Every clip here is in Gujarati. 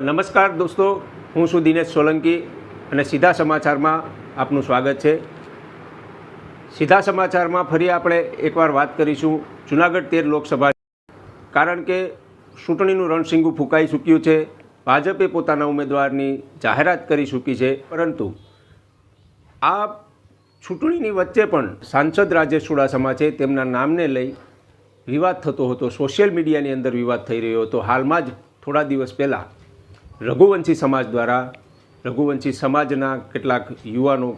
નમસ્કાર દોસ્તો, હું છું દિનેશ સોલંકી અને સીધા સમાચારમાં આપનું સ્વાગત છે. સીધા સમાચારમાં ફરી આપણે એકવાર વાત કરીશું જુનાગઢ તેર લોકસભા કારણ કે ચૂંટણીનું રણસિંગું ફૂંકાઈ ચૂક્યું છે. ભાજપે પોતાના ઉમેદવારની જાહેરાત કરી ચૂકી છે. પરંતુ આ ચૂંટણીની વચ્ચે પણ સાંસદ રાજેશ ચુડાસમા છે. તેમના નામને લઈ વિવાદ થતો હતો. સોશિયલ મીડિયાની અંદર વિવાદ થઈ રહ્યો હતો. હાલમાં જ થોડા દિવસ પહેલાં રઘુવંશી સમાજ દ્વારા, રઘુવંશી સમાજના કેટલાક યુવાનો,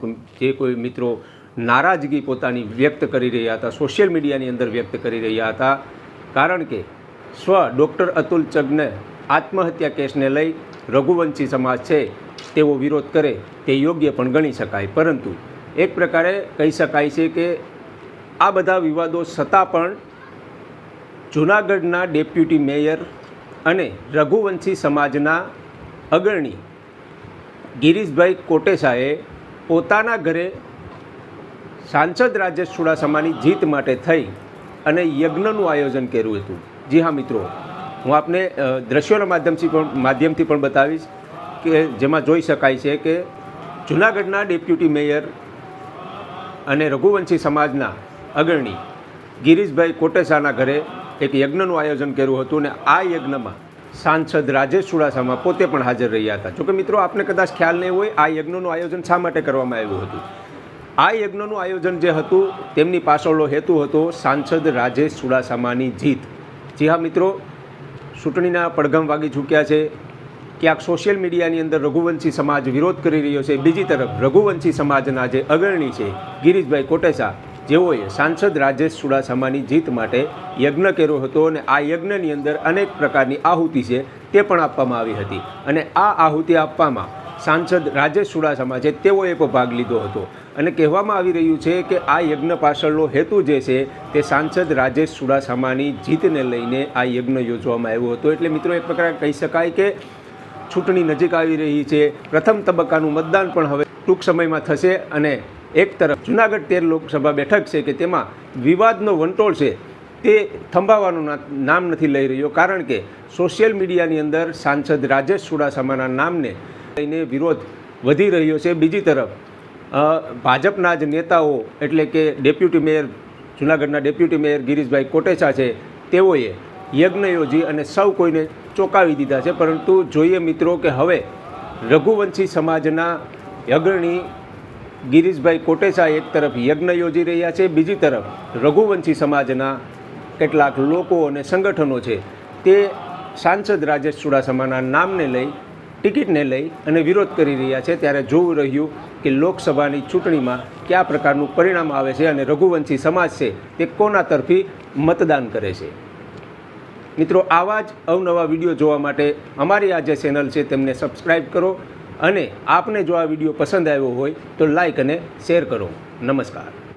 જે કોઈ મિત્રો નારાજગી પોતાની વ્યક્ત કરી રહ્યા હતા, સોશિયલ મીડિયાની અંદર વ્યક્ત કરી રહ્યા હતા, કારણ કે સ્વ ડૉક્ટર અતુલ ચગને આત્મહત્યા કેસને લઈ રઘુવંશી સમાજ છે, તેવો વિરોધ કરે, તે યોગ્ય પણ ગણી શકાય. પરંતુ એક પ્રકારે કહી શકાય છે કે આ બધા વિવાદો છતાં પણ જૂનાગઢના ડેપ્યુટી મેયર અને રઘુવંશી સમાજના અગ્રણી ગિરીશભાઈ કોટેસાએ પોતાના ઘરે સાંસદ રાજેશ ચુડાસમાની જીત માટે થઈ અને યજ્ઞનું આયોજન કર્યું હતું. જી હા, મિત્રો. હું આપને દ્રશ્યોના માધ્યમથી પણ માધ્યમથી પણ બતાવીશ કે જેમાં જોઈ શકાય છે કે જૂનાગઢના ડેપ્યુટી મેયર અને રઘુવંશી સમાજના અગ્રણી ગિરીશભાઈ કોટેસાના ઘરે એક યજ્ઞનું આયોજન કર્યું હતું અને આ યજ્ઞમાં સાંસદ રાજેશ ચુડાસામા પોતે પણ હાજર રહ્યા હતા. જોકે મિત્રો, આપને કદાચ ખ્યાલ નહીં હોય, આ યજ્ઞનું આયોજન શા માટે કરવામાં આવ્યું હતું? આ યજ્ઞનું આયોજન જે હતું, તેમની પાછળનો હેતુ હતો સાંસદ રાજેશ ચુડાસામાની જીત. જી હા મિત્રો, ચૂંટણીના પડઘમ વાગી ચૂક્યા છે. ક્યાંક સોશિયલ મીડિયાની અંદર રઘુવંશી સમાજ વિરોધ કરી રહ્યો છે. બીજી તરફ, રઘુવંશી સમાજના જે અગ્રણી છે, ગિરીશભાઈ કોટેચા જેઓએ સાંસદ રાજેશ ચુડાસમાની જીત માટે યજ્ઞ કર્યો હતો અને આ યજ્ઞની અંદર અનેક પ્રકારની આહુતિ છે તે પણ આપવામાં આવી હતી. અને આ આહુતિ આપવામાં સાંસદ રાજેશ ચુડાસમા છે તેઓએ પણ ભાગ લીધો હતો. અને કહેવામાં આવી રહ્યું છે કે આ યજ્ઞ પાછળનો હેતુ જે છે તે સાંસદ રાજેશ ચુડાસમાની જીતને લઈને આ યજ્ઞ યોજવામાં આવ્યો હતો. એટલે મિત્રો એક પ્રકારે કહી શકાય કે ચૂંટણી નજીક આવી રહી છે. પ્રથમ તબક્કાનું મતદાન પણ હવે ટૂંક સમયમાં થશે અને એક તરફ જુનાગઢ તેર લોકસભા બેઠક છે કે તેમાં વિવાદનો વંટોળ છે, તે થંભાવવાનું નામ નથી લઈ રહ્યો. કારણ કે સોશિયલ મીડિયાની અંદર સાંસદ રાજેશ ચુડાસમાના નામને લઈને વિરોધ વધી રહ્યો છે. બીજી તરફ ભાજપના જ નેતાઓ એટલે કે ડેપ્યુટી મેયર, જુનાગઢના ડેપ્યુટી મેયર ગિરીશભાઈ કોટેચા છે, તેઓએ યજ્ઞ યોજી અને સૌ કોઈને ચોંકાવી દીધા છે. પરંતુ જોઈએ મિત્રો કે હવે રઘુવંશી સમાજના અગ્રણી ગિરીશભાઈ કોટેચા એક તરફ યજ્ઞ યોજી રહ્યા છે, બીજી તરફ રઘુવંશી સમાજના કેટલાક લોકો અને સંગઠનો છે, તે સાંસદ રાજેશ ચુડાસમાના નામને લઈ, ટિકિટને લઈ અને વિરોધ કરી રહ્યા છે. ત્યારે જોવું રહ્યું કે લોકસભાની ચૂંટણીમાં કયા પ્રકારનું પરિણામ આવે છે અને રઘુવંશી સમાજ છે તે કોના તરફી મતદાન કરે છે. મિત્રો, આવા જ અવનવા વીડિયો જોવા માટે અમારી આ જે ચેનલ છે તેમને સબસ્ક્રાઈબ કરો. અને આપને જો આ વીડિયો પસંદ આવ્યો હોય તો લાઈક અને શેર કરો. નમસ્કાર.